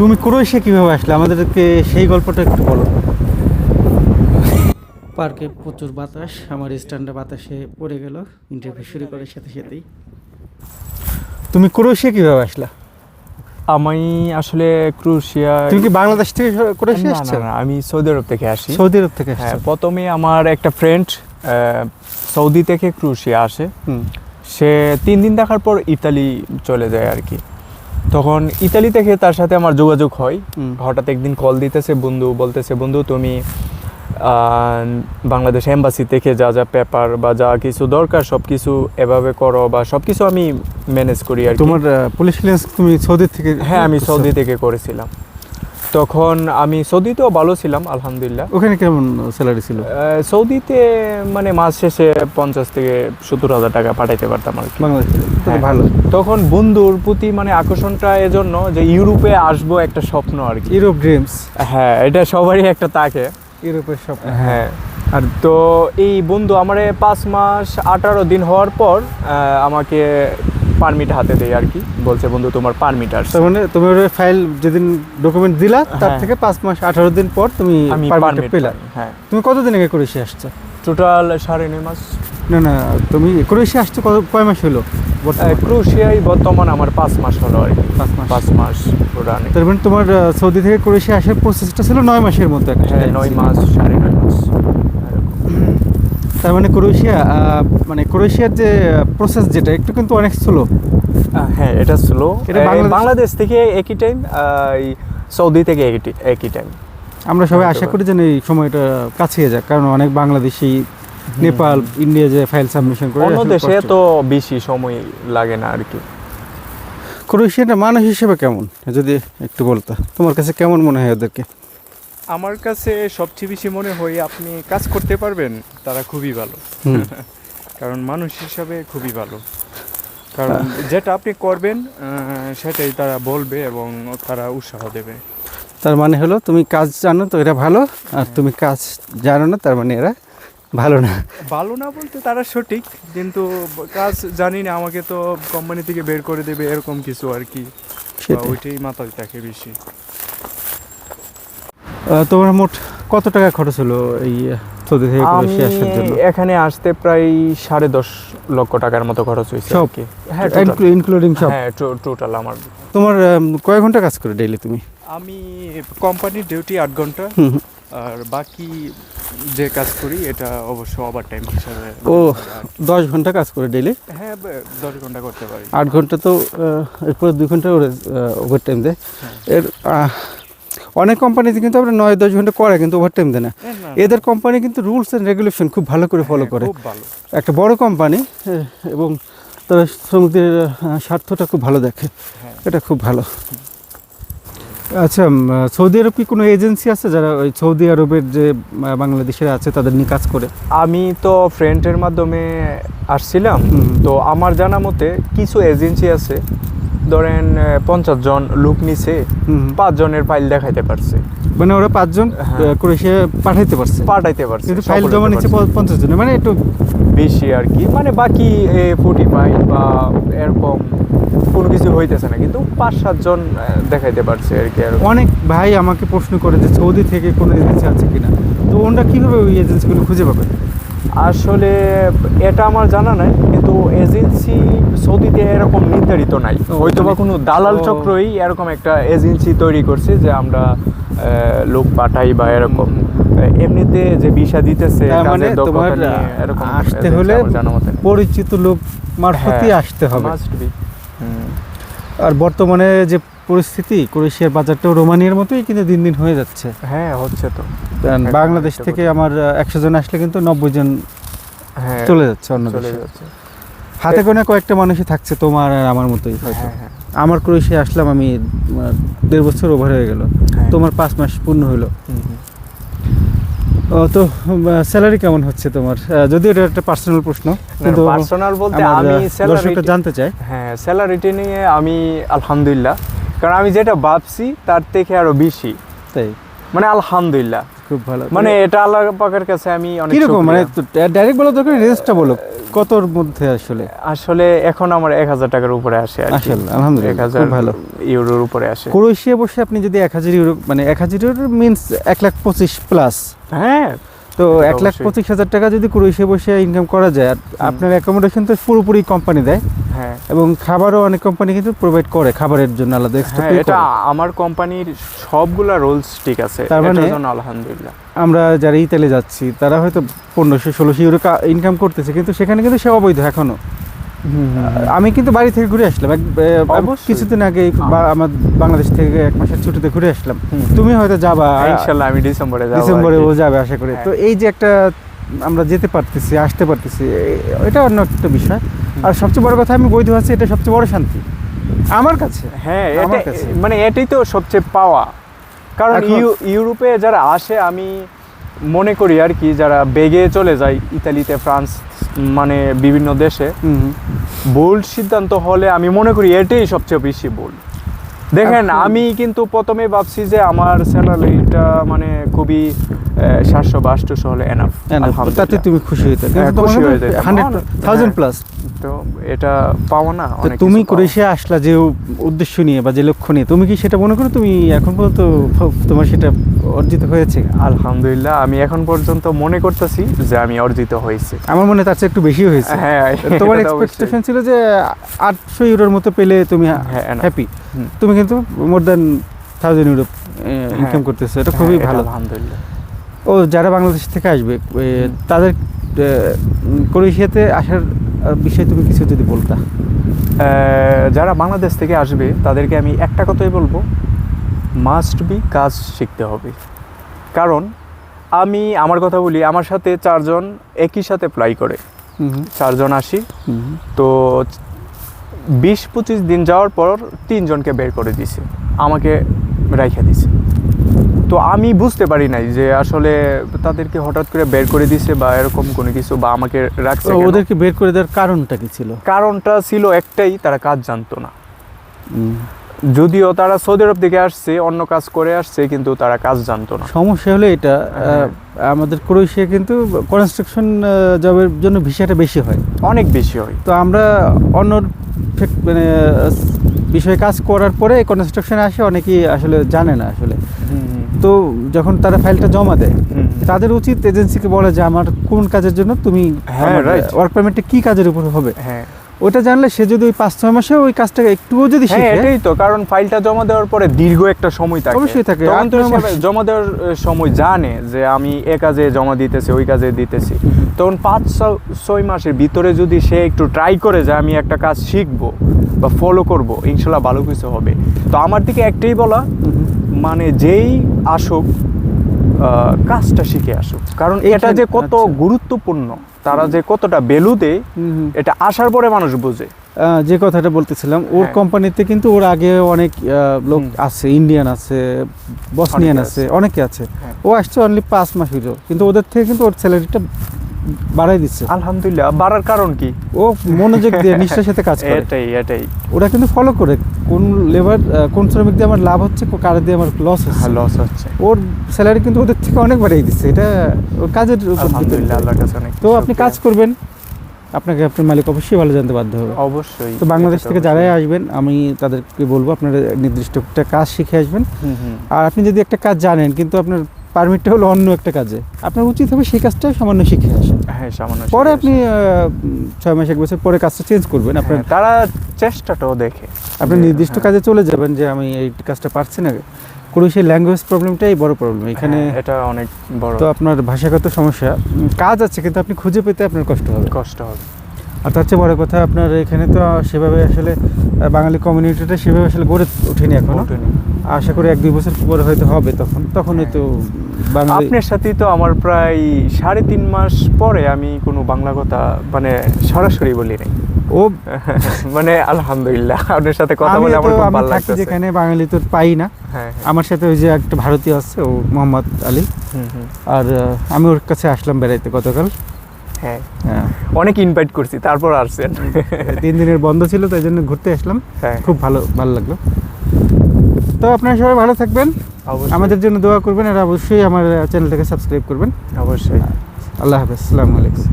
তুমি ক্রোয়েশিয়া কীভাবে আসলে? আমাদেরকে সেই গল্পটা একটু বলো। পার্কে প্রচুর বাতাস আমার স্ট্যান্ডে বাতাসে পড়ে গেল। ইন্টারভিউ শুরু করার সাথে সাথেই। তুমি ক্রোয়েশিয়া কীভাবে আসলা? আমি আসলে ক্রুশিয়া তুমি কি বাংলাদেশ থেকে ক্রোয়েশিয়া আসছো? না, আমি সৌদি আরব থেকে আসি। সৌদি আরব থেকে হ্যাঁ প্রথমে আমার একটা ফ্রেন্ড সৌদি থেকে ক্রুশিয়া আসে। হুম। সে তিন দিন দেখার পর ইতালি চলে যায় আর কি। তখন ইতালি থেকে তার সাথে আমার যোগাযোগ হয়। হঠাৎ একদিন কল দিতেছে বন্ধু বলতেছে বন্ধু তুমি বাংলাদেশ এম্বাসি থেকে যা যা পেপার বা যা কিছু দরকার সব কিছু এভাবে করো বা সব কিছু আমি ম্যানেজ করি আর কি। তোমার পুলিশ ক্লিয়ারেন্স তুমি সৌদি থেকে হ্যাঁ আমি সৌদি থেকে করেছিলাম। তখন আমি সৌদিতেও ভালো ছিলাম আলহামদুলিল্লাহ। ওখানে কেমন স্যালারি ছিল? সৌদিতে মানে মাস শেষে পঞ্চাশ থেকে সত্তর হাজার টাকা পাঠাইতে পারতাম আর কি। হ্যাঁ। ভালো। তখন বন্ধুর প্রতি মানে আকর্ষণটা এজন্য যে ইউরোপে আসব একটা স্বপ্ন আর কি। ইউরোপ ড্রিমস হ্যাঁ এটা সবারই একটা তাকে ইউরোপের স্বপ্ন। হ্যাঁ। আর তো এই বন্ধু আমার পাঁচ মাস আঠারো দিন হওয়ার পর আমাকে পারমিট হাতে দেয় আর কি। বলছে বন্ধু তোমার পারমিট আসছে। মানে তুমি ফাইল যেদিন ডকুমেন্ট দিলা তার হ্যাঁ। থেকে পাঁচ মাস আঠারো দিন পর তুমি পারমিট পেলা। হ্যাঁ। তুমি কতদিন আগে ক্রোয়েশিয়া আসছো? টোটাল সাড়ে নয় মাস। না না তুমি ক্রোয়েশিয়া আসছো কত কয় মাস হলো? ক্রুশিয়াই বর্তমান আমার পাঁচ মাস হলো আর কি। পাঁচ মাস। পাঁচ মাস তার মানে তোমার সৌদি থেকে ক্রোয়েশিয়া আসার প্রসেসটা ছিল নয় মাসের মতো একটা হ্যাঁ নয় মাস সাড়ে নয় মাস। তার মানে ক্রোয়েশিয়া মানে ক্রোয়েশিয়ার যে প্রসেস যেটা একটু কিন্তু অনেক স্লো হ্যাঁ এটা স্লো এটা বাংলাদেশ- বাংলাদেশ থেকে একই টাইম সৌদি থেকে একই একই টাইম আমরা সবাই আশা করি যেন এই সময়টা কাছিয়ে যাক কারণ অনেক বাংলাদেশি নেপাল ইন্ডিয়া যে ফাইল সাবমিশন করে অন্য দেশে তো বেশি সময় লাগে না আর কি ক্রোয়েশিয়াটা মানুষ হিসেবে কেমন? যদি একটু বলতো তোমার কাছে কেমন মনে হয় ওদেরকে? আমার কাছে সবচেয়ে বেশি মনে হয় আপনি কাজ করতে পারবেন তারা খুবই ভালো। কারণ মানুষ হিসাবে খুবই ভালো। কারণ যেটা আপনি করবেন সেটাই তারা বলবে এবং তারা উৎসাহ দেবে। তার মানে হলো তুমি কাজ জানো তো এরা ভালো আর তুমি কাজ জানো না তার মানে এরা ভালো না। ভালো না বলতে তারা সঠিক কিন্তু কাজ জানি না আমাকে তো কোম্পানি থেকে বের করে দেবে এরকম কিছু আর কি। ওইটাই মাথায় থাকে বেশি। তোমার মোট কত টাকা খরচ হলো এই সৌদি থেকে আমি আসার জন্য? এখানে আসতে প্রায় সাড়ে দশ লক্ষ টাকার মতো খরচ হয়েছে সব? কি। হ্যাঁ ইনক্লুডিং সব? হ্যাঁ টোটাল আমার। তোমার কয় ঘণ্টা কাজ করে ডেইলি তুমি? আমি কোম্পানির ডিউটি আট ঘণ্টা। আর বাকি যে কাজ করি এটা অবশ্য ওভার টাইম হিসাবে ও। দশ ঘণ্টা কাজ করে ডেইলি হ্যাঁ দশ ঘণ্টা করতে পারি। আট ঘণ্টা তো এরপরে দুই ঘণ্টা ওরা ওভার টাইম দেয়। হ্যাঁ। এর অনেক কোম্পানিতে কিন্তু আমরা নয় দশ ঘণ্টা করে কিন্তু ওভার টাইম দেয় না। হ্যাঁ, এদের কোম্পানি কিন্তু রুলস অ্যান্ড রেগুলেশন খুব ভালো করে ফলো হ্যাঁ, করে। একটা বড় কোম্পানি এবং তারা শ্রমিকদের স্বার্থটা খুব ভালো দেখে। হ্যাঁ। এটা খুব ভালো। আচ্ছা সৌদি আরব কি কোনো এজেন্সি আছে যারা ওই সৌদি আরবের যে বাংলাদেশের আছে তাদের নিয়ে কাজ করে? আমি তো ফ্রেন্ডের মাধ্যমে আসছিলাম। তো আমার জানা মতে কিছু এজেন্সি আছে ধরেন পঞ্চাশ জন লোক নিছে হুম। পাঁচ জনের ফাইল দেখাইতে পারছে। মানে ওরা পাঁচজন হ্যাঁ। ক্রোয়েশিয়া পাঠাইতে পারছে। পাঠাইতে পারছে কিন্তু ফাইল জমা নিচ্ছে পঞ্চাশ জনের মানে একটু বেশি আর কি। মানে বাকি ফোর্টি ফাইভ বা এরকম কোনো কিছু হইতেছে না কিন্তু পাঁচ সাতজন দেখাইতে পারছে আর কি আর। অনেক ভাই আমাকে প্রশ্ন করে যে সৌদি থেকে কোনো এজেন্সি আছে কিনা। তো ওনারা কীভাবে ওই এজেন্সিগুলো খুঁজে পাবে? আসলে এটা আমার জানা নাই কিন্তু এজেন্সি সৌদিতে এরকম নির্ধারিত নাই। হয়তো বা কোনো দালাল চক্রই এরকম একটা এজেন্সি তৈরি করছে যে আমরা লোক পাঠাই বা এরকম। এমনিতে যে ভিসা দিতেছে মানে তোমার এরকম আসতে হলে পরিচিত লোক মারফতই হ্যাঁ, আসতে হবে। আর বর্তমানে যে পরিস্থিতি ক্রোয়েশিয়ার বাজারটাও রোমানিয়ার মতোই কিন্তু দিন দিন হয়ে যাচ্ছে। হ্যাঁ হচ্ছে তো। বাংলাদেশ থেকে আমার একশো জন আসলে কিন্তু নব্বই জন হ্যাঁ চলে যাচ্ছে অন্য চলে দেশে। যাচ্ছে। হাতে গোনা কয়েকটা মানুষই থাকছে তোমার আর আমার মতোই হয়তো। হ্যাঁ। হ্যাঁ আমার ক্রোয়েশিয়া আসলাম আমি দেড় বছর ওভার হয়ে গেল। হ্যাঁ। তোমার পাঁচ মাস পূর্ণ হলো। তো স্যালারি কেমন হচ্ছে তোমার? যদিও এটা একটা পার্সোনাল প্রশ্ন কিন্তু পার্সোনাল বলতে আমি স্যালারি জানতে চাই হ্যাঁ স্যালারিটি নিয়ে আমি আলহামদুলিল্লাহ কারণ আমি যেটা ভাবছি তার থেকে আরও বেশি। তাই? মানে আলহামদুলিল্লাহ। খুব ভালো। মানে এটা আল্লাহ পাকের কাছে আমি অনেক কীরকম? মানে। ডাইরেক্ট বলা দরকার রেঞ্জটা বলো। কতর মধ্যে আসলে? আসলে এখন আমার এক হাজার টাকার উপরে আসে। মাশাআল্লাহ, আলহামদুলিল্লাহ, খুব ভালো। ইউরোর উপরে আসে। ক্রোয়েশিয়া বসে আপনি যদি এক হাজার ইউরো মানে এক হাজার ইউরো মিনস এক লাখ পঁচিশ প্লাস হ্যাঁ তো এক লাখ পঁচিশ হাজার টাকা যদি কুড়িশে বসে ইনকাম করা যায় আর আপনার অ্যাকোমোডেশন তো পুরোপুরি কোম্পানি দেয়। হ্যাঁ। এবং খাবারও অনেক কোম্পানি কিন্তু প্রোভাইড করে খাবারের জন্য আলাদা এক্সট্রা হ্যাঁ এটা আমার কোম্পানির সবগুলা রোলস ঠিক আছে তার মানে- আলহামদুলিল্লাহ। আমরা যারা ইতালি যাচ্ছি তারা হয়তো পনেরোশো ষোলোশো ইউরো ইনকাম করতেছে কিন্তু সেখানে কিন্তু সে অবৈধ এখনও। আমি কিন্তু বাড়ি থেকে ঘুরে আসলাম। কিছুদিন আগে আমার বাংলাদেশ থেকে এক মাসের ছুটিতে ঘুরে আসলাম। তুমি হয়তো যাবা ইনশাল্লাহ আমি ডিসেম্বরে ডিসেম্বরে ও যাবে আশা করি। হ্যাঁ। তো এই যে একটা আমরা যেতে পারতেছি আসতে পারতেছি এটা অন্য একটা বিষয়। আর সবচেয়ে বড় কথা আমি বৈধ আছি এটা সবচেয়ে বড় শান্তি। আমার কাছে হ্যাঁ আমার কাছে। মানে এটাই তো সবচেয়ে পাওয়া। কারণ ইউ- ইউরোপে যারা আসে আমি মনে করি আর কি যারা বেগে চলে যায় ইতালিতে ফ্রান্স মানে বিভিন্ন দেশে ভুল সিদ্ধান্ত হলে আমি মনে করি এটাই সবচেয়ে বেশি ভুল দেখেন আমি কিন্তু প্রথমে ভাবছি যে আমার স্যালারিটা মানে খুবই সাতশো বা আটশোশো হলে এনাফ তাতে তুমি খুশি হইতে হ্যাঁ, খুশি হয়ে যেতাম। হান্ড্রেড থাউজেন্ড হ্যাঁ। প্লাস তো এটা পাওয়া না তুমি। ক্রোয়েশিয়া আসলা যে উদ্দেশ্য নিয়ে বা যে লক্ষ্য নিয়ে তুমি কি সেটা মনে করো? তুমি এখন পর্যন্ত তোমার সেটা অর্জিত হয়েছে? আলহামদুলিল্লাহ আমি এখন পর্যন্ত মনে করতেছি যে আমি অর্জিত হয়েছে। আমার মনে তার চেয়ে একটু বেশি হয়েছে। হ্যাঁ তোমার এক্সপেকটেশন ছিল যে আটশো ইউরোর মতো পেলে তুমি হ্যাঁ, হ্যাপি তুমি কিন্তু more than thousand euro income করতেছো। এটা খুবই হ্যাঁ, ভালো। আলহামদুলিল্লাহ। ও যারা বাংলাদেশ থেকে আসবে তাদের ক্রোয়েশিয়াতে আসার বিষয়ে তুমি কিছু যদি বলতা। যারা বাংলাদেশ থেকে আসবে তাদেরকে আমি একটা কথাই বলব মাস্ট বি কাজ শিখতে হবে। কারণ আমি আমার কথা বলি আমার সাথে চারজন একই সাথে অ্যাপ্লাই করে। চারজন আসি। তো বিশ পঁচিশ দিন যাওয়ার পর তিনজনকে বের করে দিছে। আমাকে রাইখা দিছে। তো আমি বুঝতে পারি নাই যে আসলে তাদেরকে হঠাৎ করে বের করে দিছে বা এরকম কোনো কিছু বা আমাকে রাখছে ওদেরকে বের করে দেওয়ার কারণটা কি ছিল? কারণটা ছিল একটাই তারা কাজ জানতো না। যদিও তারা সৌদি আরব থেকে আসছে অন্য কাজ করে আসছে কিন্তু তারা কাজ জানতো না। সমস্যা হলো এটা হ্যাঁ। আমাদের ক্রোয়েশিয়া কিন্তু কনস্ট্রাকশন জবের জন্য ভিসাটা বেশি হয়। অনেক বেশি হয়। তো আমরা অন্য মানে বিষয়ে কাজ করার পরে কনস্ট্রাকশনে আসে অনেকেই আসলে জানে না আসলে। তো যখন তারা ফাইলটা জমা দেয়। তাদের উচিত এজেন্সিকে বলে যে আমার কোন কাজের জন্য তুমি হ্যাঁ. ওয়ার্ক পারমিটটা কি কাজের উপর হবে? হ্যাঁ। ওটা জানলে সে যদি ওই পাঁচ ছয় মাসে ওই কাজটা একটুও যদি হ্যাঁ শিখে এটাই তো কারণ ফাইলটা জমা দেওয়ার পরে দীর্ঘ একটা সময় থাকে। অবশ্যই থাকে। জমা দেওয়ার সময় জানে যে আমি এ কাজে জমা দিতেছি ওই কাজে দিতেছি। তখন পাঁচ ছয় মাসের ভিতরে যদি সে একটু ট্রাই করে যে আমি একটা কাজ শিখব বা ফলো করব ইনশাল্লাহ ভালো কিছু হবে। তো আমার দিকে একটাই বলা মানে যেই আসুক কাজটা শিখে আসুক কারণ এটা যে কত আচ্ছা। গুরুত্বপূর্ণ তারা যে কতটা ভ্যালু দেয় এটা আসার পরে মানুষ বুঝে যে কথাটা বলতেছিলাম ওর হ্যাঁ। কোম্পানিতে কিন্তু ওর আগে অনেক লোক আছে ইন্ডিয়ান আছে বসনিয়ান আছে আছে। অনেকে আছে হ্যাঁ। ও আসছে অনলি পাঁচ মাস হইল কিন্তু ওদের থেকে কিন্তু ওর স্যালারিটা বাড়াই দিচ্ছে। আলহামদুলিল্লাহ বাড়ার কারণ কি? ও মনোযোগ দিয়ে নিষ্ঠার সাথে কাজ করে। এটাই এটাই। ওরা কিন্তু ফলো করে। কোন লেবার কোন শ্রমিক দিয়ে আমার লাভ হচ্ছে কোন কার দিয়ে আমার লস হচ্ছে। লস হচ্ছে। ওর স্যালারি কিন্তু ওদের থেকে অনেক বাড়িয়ে দিচ্ছে। এটা ওর কাজের আলহামদুলিল্লাহ। আল্লাহর কাছে অনেক তো আপনি কাজ করবেন। আপনাকে আপনার মালিক অবশ্যই ভালো জানতে বাধ্য হবে। অবশ্যই। তো বাংলাদেশ থেকে যারাই আসবেন আমি তাদেরকে বলব আপনারা নির্দিষ্ট একটা কাজ শিখে আসবেন। আর আপনি যদি একটা কাজ জানেন কিন্তু আপনার পারমিটটা হলো অন্য একটা কাজে। আপনার উচিত হবে সেই কাজটা সামান্য শিখে আসেন হ্যাঁ সামান্য পরে আপনি ছয় মাস এক বছর পরে কাজটা চেঞ্জ করবেন। আপনার হ্যাঁ, তারা চেষ্টাটাও দেখে। আপনি নির্দিষ্ট হ্যাঁ, কাজে চলে যাবেন যে আমি এই কাজটা পারছি না। কোনো সেই ল্যাঙ্গুয়েজ প্রবলেমটাই বড় প্রবলেম এখানে হ্যাঁ, এটা অনেক বড়। তো আপনার ভাষাগত সমস্যা। কাজ আছে কিন্তু আপনি খুঁজে পেতে আপনার কষ্ট হবে। কষ্ট হবে। আর তার চেয়ে বড় কথা আপনার এখানে তো সেভাবে আসলে বাঙালি কমিউনিটিটা সেভাবে আসলে গড়ে ওঠেনি এখনও। আশা করি এক দুই বছর পরে হয়তো হবে তখন। তখন হ্যাঁ। হয়তো আপনার সাথেই তো আমার প্রায় সাড়ে তিন মাস পরে আমি কোনো বাংলা কথা মানে সরাসরি বলি নাই। ও মানে আলহামদুলিল্লাহ আপনার সাথে কথা বলে আমার খুব ভালো থাকি লাগতেছে। যেখানে বাঙালি তো পাই না। হ্যাঁ হ্যাঁ। আমার সাথে ওই যে একটা ভারতীয় আছে ও মোহাম্মদ আলী। আর আমি ওর কাছে আসলাম বেড়াইতে গতকাল। হ্যাঁ। হ্যাঁ। অনেক ইনভাইট করছি তারপর আসছেন। তিন দিনের বন্ধ ছিল তাই জন্য ঘুরতে আসলাম। খুব ভালো ভালো লাগল। তো আপনারা সবাই ভালো থাকবেন। আমাদের জন্য দোয়া করবেন আর অবশ্যই আমার চ্যানেলটাকে সাবস্ক্রাইব করবেন। অবশ্যই। আল্লাহ হাফেজ আসসালামু আলাইকুম।